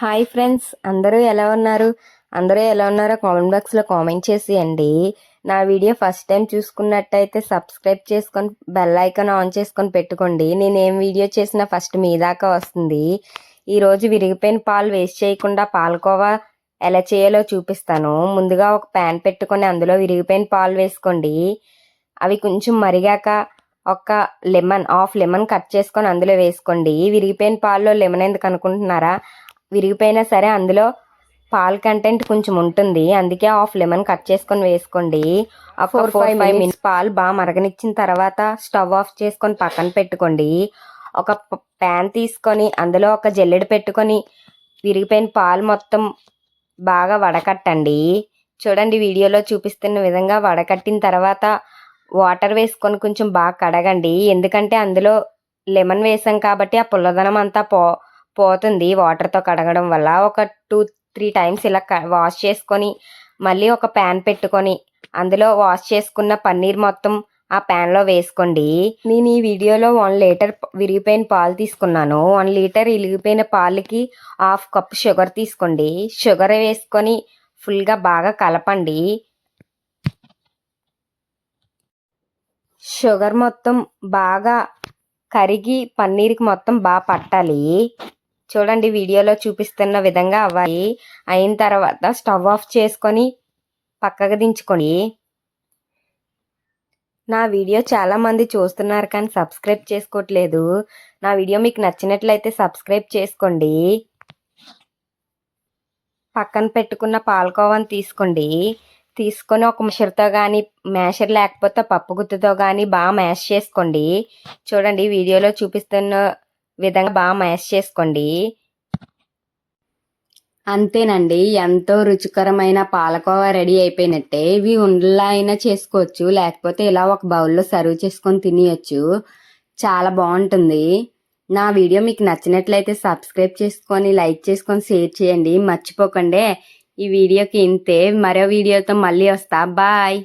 Hi friends అందరూ ఎలా ఉన్నారు? అందరూ ఎలా ఉన్నారో కామెంట్ బాక్స్లో కామెంట్ చేసేయండి. నా వీడియో ఫస్ట్ టైం చూసుకున్నట్టయితే సబ్స్క్రైబ్ చేసుకొని బెల్ ఐకాన్ ఆన్ చేసుకొని పెట్టుకోండి. నేను ఏం వీడియో చేసినా ఫస్ట్ మీ దాకా వస్తుంది. ఈరోజు విరిగిపోయిన పాలు వేస్ట్ చేయకుండా పాలకోవా ఎలా చేయాలో చూపిస్తాను. ముందుగా ఒక ప్యాన్ పెట్టుకొని అందులో విరిగిపోయిన పాలు వేసుకోండి. అవి కొంచెం మరిగాక ఒక లెమన్ హాఫ్ లెమన్ కట్ చేసుకొని అందులో వేసుకోండి. విరిగిపోయిన పాల్లో లెమన్ ఎందుకు అనుకుంటున్నారా? విరిగిపోయినా సరే అందులో పాల్ కంటెంట్ కొంచెం ఉంటుంది. అందుకే హాఫ్ లెమన్ కట్ చేసుకొని వేసుకోండి. ఒక ఫోర్ ఫైవ్ మినిట్స్ పాలు బాగా మరగనిచ్చిన తర్వాత స్టవ్ ఆఫ్ చేసుకొని పక్కన పెట్టుకోండి. ఒక ప్యాన్ తీసుకొని అందులో ఒక జల్లెడ పెట్టుకొని విరిగిపోయిన పాలు మొత్తం బాగా వడకట్టండి. చూడండి వీడియోలో చూపిస్తున్న విధంగా వడకట్టిన తర్వాత వాటర్ వేసుకొని కొంచెం బాగా కడగండి. ఎందుకంటే అందులో లెమన్ వేసాం కాబట్టి ఆ పుల్లదనం అంతా పో పోతుంది వాటర్తో కడగడం వల్ల. ఒక టూ త్రీ టైమ్స్ ఇలా వాష్ చేసుకొని మళ్ళీ ఒక ప్యాన్ పెట్టుకొని అందులో వాష్ చేసుకున్న పన్నీర్ మొత్తం ఆ ప్యాన్లో వేసుకోండి. నేను ఈ వీడియోలో వన్ లీటర్ విరిగిపోయిన పాలు తీసుకున్నాను. వన్ లీటర్ విరిగిపోయిన పాలకి హాఫ్ కప్ షుగర్ తీసుకోండి. షుగర్ వేసుకొని ఫుల్గా బాగా కలపండి. షుగర్ మొత్తం బాగా కరిగి పన్నీర్కి మొత్తం బాగా పట్టాలి. చూడండి వీడియోలో చూపిస్తున్న విధంగా అవ్వాలి. అయిన తర్వాత స్టవ్ ఆఫ్ చేసుకొని పక్కకు దించుకొని నా వీడియో చాలామంది చూస్తున్నారు కానీ సబ్స్క్రైబ్ చేసుకోవట్లేదు. నా వీడియో మీకు నచ్చినట్లయితే సబ్స్క్రైబ్ చేసుకోండి. పక్కన పెట్టుకున్న పాలకోవాని తీసుకోండి. తీసుకొని ఒక మిషర్తో కానీ మ్యాషర్ లేకపోతే పప్పు గుత్తుతో కానీ బాగా మ్యాష్ చేసుకోండి. చూడండి వీడియోలో చూపిస్తున్న విధంగా బాగా మ్యాష్ చేసుకోండి. అంతేనండి. ఎంతో రుచికరమైన పాలకోవా రెడీ అయిపోయినట్టే. ఇవి ఉండలా అయినా చేసుకోవచ్చు. లేకపోతే ఇలా ఒక బౌల్లో సర్వ్ చేసుకొని తినేయచ్చు. చాలా బాగుంటుంది. నా వీడియో మీకు నచ్చినట్లయితే సబ్స్క్రైబ్ చేసుకొని లైక్ చేసుకొని షేర్ చేయండి. మర్చిపోకండి. ఈ వీడియోకి ఇంతే. మరో వీడియోతో మళ్ళీ వస్తా. బాయ్.